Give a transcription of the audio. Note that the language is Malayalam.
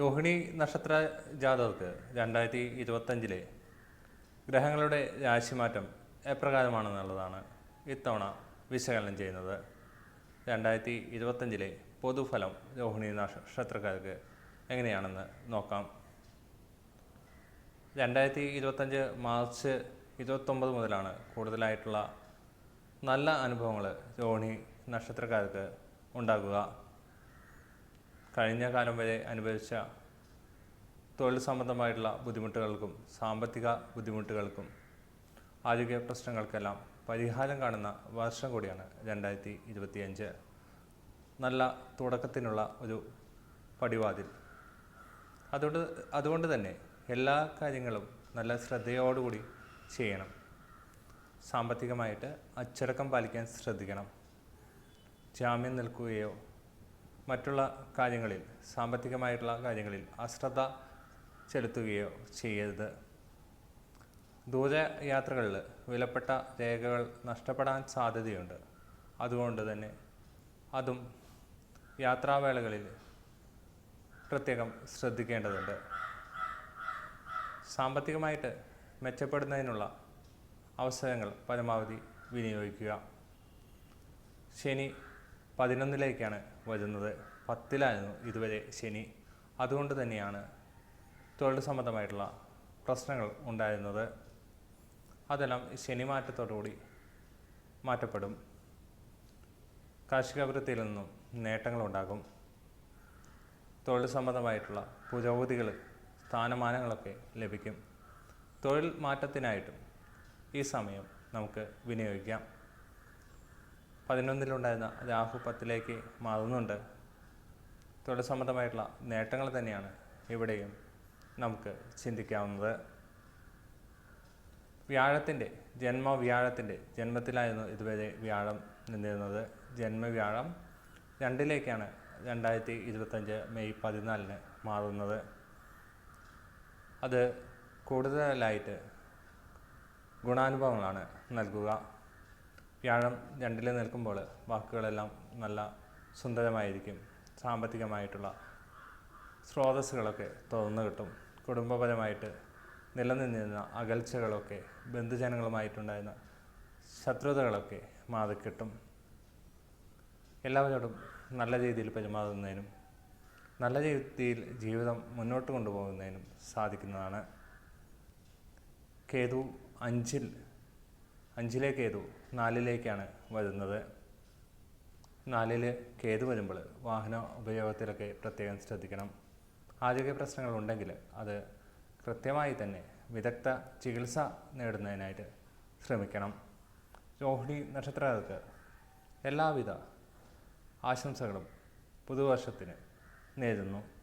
രോഹിണി നക്ഷത്ര ജാതകർക്ക് രണ്ടായിരത്തി ഇരുപത്തഞ്ചിലെ ഗ്രഹങ്ങളുടെ രാശിമാറ്റം എപ്രകാരമാണെന്നുള്ളതാണ് ഇത്തവണ വിശകലനം ചെയ്യുന്നത്. രണ്ടായിരത്തി ഇരുപത്തഞ്ചിലെ പൊതുഫലം രോഹിണി നക്ഷത്രക്കാർക്ക് എങ്ങനെയാണെന്ന് നോക്കാം. രണ്ടായിരത്തി ഇരുപത്തഞ്ച് മാർച്ച് ഇരുപത്തൊമ്പത് മുതലാണ് കൂടുതലായിട്ടുള്ള നല്ല അനുഭവങ്ങൾ രോഹിണി നക്ഷത്രക്കാർക്ക് ഉണ്ടാകുക. കഴിഞ്ഞ കാലം വരെ അനുഭവിച്ച തൊഴിൽ സംബന്ധമായിട്ടുള്ള ബുദ്ധിമുട്ടുകൾക്കും സാമ്പത്തിക ബുദ്ധിമുട്ടുകൾക്കും ആരോഗ്യ പ്രശ്നങ്ങൾക്കെല്ലാം പരിഹാരം കാണുന്ന വർഷം കൂടിയാണ് രണ്ടായിരത്തി ഇരുപത്തിയഞ്ച്. നല്ല തുടക്കത്തിനുള്ള ഒരു പടിവാതിൽ. അതുകൊണ്ട് അതുകൊണ്ട് തന്നെ എല്ലാ കാര്യങ്ങളും നല്ല ശ്രദ്ധയോടുകൂടി ചെയ്യണം. സാമ്പത്തികമായിട്ട് അച്ചടക്കം പാലിക്കാൻ ശ്രദ്ധിക്കണം. ജാമ്യം നിൽക്കുകയോ മറ്റുള്ള കാര്യങ്ങളിൽ സാമ്പത്തികമായിട്ടുള്ള കാര്യങ്ങളിൽ അശ്രദ്ധ ചെലുത്തുകയോ ചെയ്യരുത്. ദൂരയാത്രകളിൽ വിലപ്പെട്ട രേഖകൾ നഷ്ടപ്പെടാൻ സാധ്യതയുണ്ട്. അതുകൊണ്ട് തന്നെ അതും യാത്രാവേളകളിൽ പ്രത്യേകം ശ്രദ്ധിക്കേണ്ടതുണ്ട്. സാമ്പത്തികമായിട്ട് മെച്ചപ്പെടുന്നതിനുള്ള അവസരങ്ങൾ പരമാവധി വിനിയോഗിക്കുക. ശനി പതിനൊന്നിലേക്കാണ് വരുന്നത് പത്തിലായിരുന്നു ഇതുവരെ ശനി. അതുകൊണ്ട് തന്നെയാണ് തൊഴിൽ സംബന്ധമായിട്ടുള്ള പ്രശ്നങ്ങൾ ഉണ്ടായിരുന്നത്. അതെല്ലാം ശനി മാറ്റത്തോടുകൂടി മാറ്റപ്പെടും. കാർഷിക വൃത്തിയിൽ നിന്നും നേട്ടങ്ങളുണ്ടാകും. തൊഴിൽ സംബന്ധമായിട്ടുള്ള പുരോഗതികൾ സ്ഥാനമാനങ്ങളൊക്കെ ലഭിക്കും. തൊഴിൽ മാറ്റത്തിനായിട്ടും ഈ സമയം നമുക്ക് വിനിയോഗിക്കാം. പതിനൊന്നിലുണ്ടായിരുന്ന രാഹു പത്തിലേക്ക് മാറുന്നുണ്ട്. തൊഴിൽ സംബന്ധമായിട്ടുള്ള നേട്ടങ്ങൾ തന്നെയാണ് ഇവിടെയും നമുക്ക് ചിന്തിക്കാവുന്നത്. വ്യാഴത്തിന്റെ ജന്മവ്യാഴത്തിന്റെ ജന്മത്തിലായിരുന്നു ഇതുവരെ വ്യാഴം നിന്നിരുന്നത്. ജന്മവ്യാഴം രണ്ടിലേക്കാണ് രണ്ടായിരത്തി ഇരുപത്തഞ്ച് മെയ് പതിനാലിന് മാറുന്നത്. അത് കൂടുതലായിട്ട് ഗുണാനുഭവങ്ങളാണ് നൽകുക. വ്യാഴം രണ്ടിൽ നിൽക്കുമ്പോൾ വാക്കുകളെല്ലാം നല്ല സുന്ദരമായിരിക്കും. സാമ്പത്തികമായിട്ടുള്ള സ്രോതസ്സുകളൊക്കെ തുറന്നു കിട്ടും. കുടുംബപരമായിട്ട് നിലനിന്നിരുന്ന അകൽച്ചകളൊക്കെ ബന്ധുജനങ്ങളുമായിട്ടുണ്ടായിരുന്ന ശത്രുതകളൊക്കെ മാറിക്കിട്ടും എല്ലാവരോടും നല്ല രീതിയിൽ പെരുമാറുന്നതിനും നല്ല രീതിയിൽ ജീവിതം മുന്നോട്ട് കൊണ്ടുപോകുന്നതിനും സാധിക്കുന്നതാണ്. കേതു അഞ്ചിൽ അഞ്ചിലെ കേതു നാലിലേക്കാണ് വരുന്നത്. നാലിൽ കേതു വരുമ്പോൾ വാഹന ഉപയോഗത്തിലൊക്കെ പ്രത്യേകം ശ്രദ്ധിക്കണം. ആരോഗ്യ പ്രശ്നങ്ങൾ ഉണ്ടെങ്കിൽ അത് കൃത്യമായി തന്നെ വിദഗ്ധ ചികിത്സ നേടുന്നതിനായിട്ട് ശ്രമിക്കണം. രോഹിണി നക്ഷത്രക്കാർക്ക് എല്ലാവിധ ആശംസകളും പുതുവർഷത്തിന് നേരുന്നു.